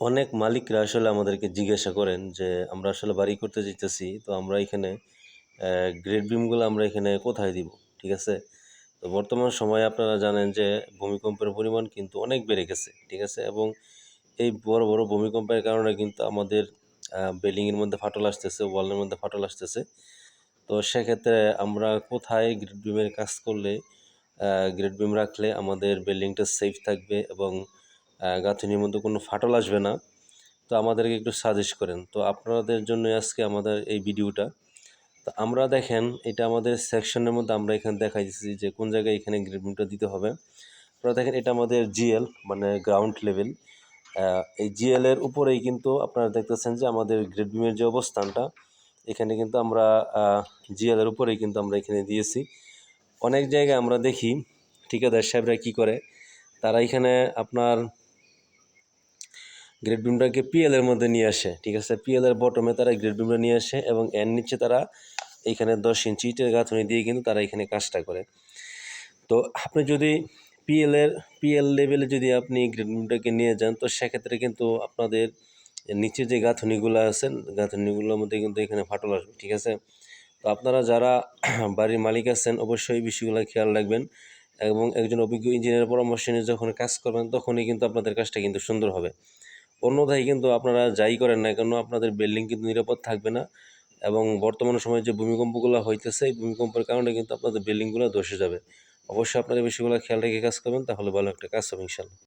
অনেক মালিকরা আসলে আমাদেরকে জিজ্ঞাসা করেন যে, আমরা আসলে বাড়ি করতে চাইতেছি তো আমরা এখানে গ্রেড বিমগুলো আমরা এখানে কোথায় দিব? ঠিক আছে? তো বর্তমান সময়ে আপনারা জানেন যে, ভূমিকম্পের পরিমাণ কিন্তু অনেক বেড়ে গেছে, ঠিক আছে? এবং এই বড় বড় ভূমিকম্পের কারণে কিন্তু আমাদের বিল্ডিংয়ের মধ্যে ফাটল আসতেছে, ওয়ালের মধ্যে ফাটল আসতেছে। তো সেক্ষেত্রে আমরা কোথায় গ্রেড বিমের কাজ করলে গ্রেড বিম রাখলে আমাদের বিল্ডিংটা সেফ থাকবে এবং গাঁথনির মধ্যে কোনো ফাটল আসবে না। তো আমাদেরকে একটু সাজেস্ট করেন। তো আপনাদের জন্য আজকে আমাদের এই ভিডিওটা তো আমরা দেখেন, এটা আমাদের সেকশনের মধ্যে আমরা এখানে দেখাই দিচ্ছি যে কোন জায়গায় এখানে গ্রেড বিমটা দিতে হবে। আপনারা দেখেন, এটা আমাদের জিএল মানে গ্রাউন্ড লেভেল এই জিএলের উপরেই কিন্তু আপনারা দেখতেছেন যে আমাদের গ্রেড যে অবস্থানটা, এখানে কিন্তু আমরা জিএলের উপরেই কিন্তু আমরা এখানে দিয়েছি। অনেক জায়গায় আমরা দেখি ঠিকাদার সাহেবরা কী করে, তারা এখানে আপনার গ্রেড বিমটাকে পিএল এর মধ্যে নিয়ে আসে, ঠিক আছে? পিএল এর বটমে তারা গ্রেড বিমটা নিয়ে আসে এবং এর নিচে তারা এইখানে দশ ইঞ্চি ইটের গাঁথনি দিয়ে কিন্তু তারা এখানে কাজটা করে। তো আপনি যদি পিএল এর পিএল লেভেলে যদি আপনি গ্রেড বিমটাকে নিয়ে যান, তো সেক্ষেত্রে কিন্তু আপনাদের নিচে যে গাঁথনিগুলো আছেন গাঁথনিগুলোর মধ্যে কিন্তু এখানে ফাটল আসবে, ঠিক আছে? তো আপনারা যারা বাড়ির মালিক আছেন, অবশ্যই এই বিষয়গুলো খেয়াল রাখবেন এবং একজন অভিজ্ঞ ইঞ্জিনিয়ারের পরামর্শ নিয়ে যখন কাজ করবেন, তখনই কিন্তু আপনাদের কাজটা কিন্তু সুন্দর হবে। অন্যথায় কিন্তু আপনারা যাই করেন না কেন, আপনাদের বিল্ডিং কিন্তু নিরাপদ থাকবে না এবং বর্তমান সময়ে যে ভূমিকম্পগুলো হইতেছে, এই ভূমিকম্পের কারণে কিন্তু আপনাদের বিল্ডিংগুলো ধসে যাবে। অবশ্যই আপনারা বিষয়গুলো খেয়াল রেখে কাজ করবেন, তাহলে ভালো একটা কাজ হবে ইনশাল্লাহ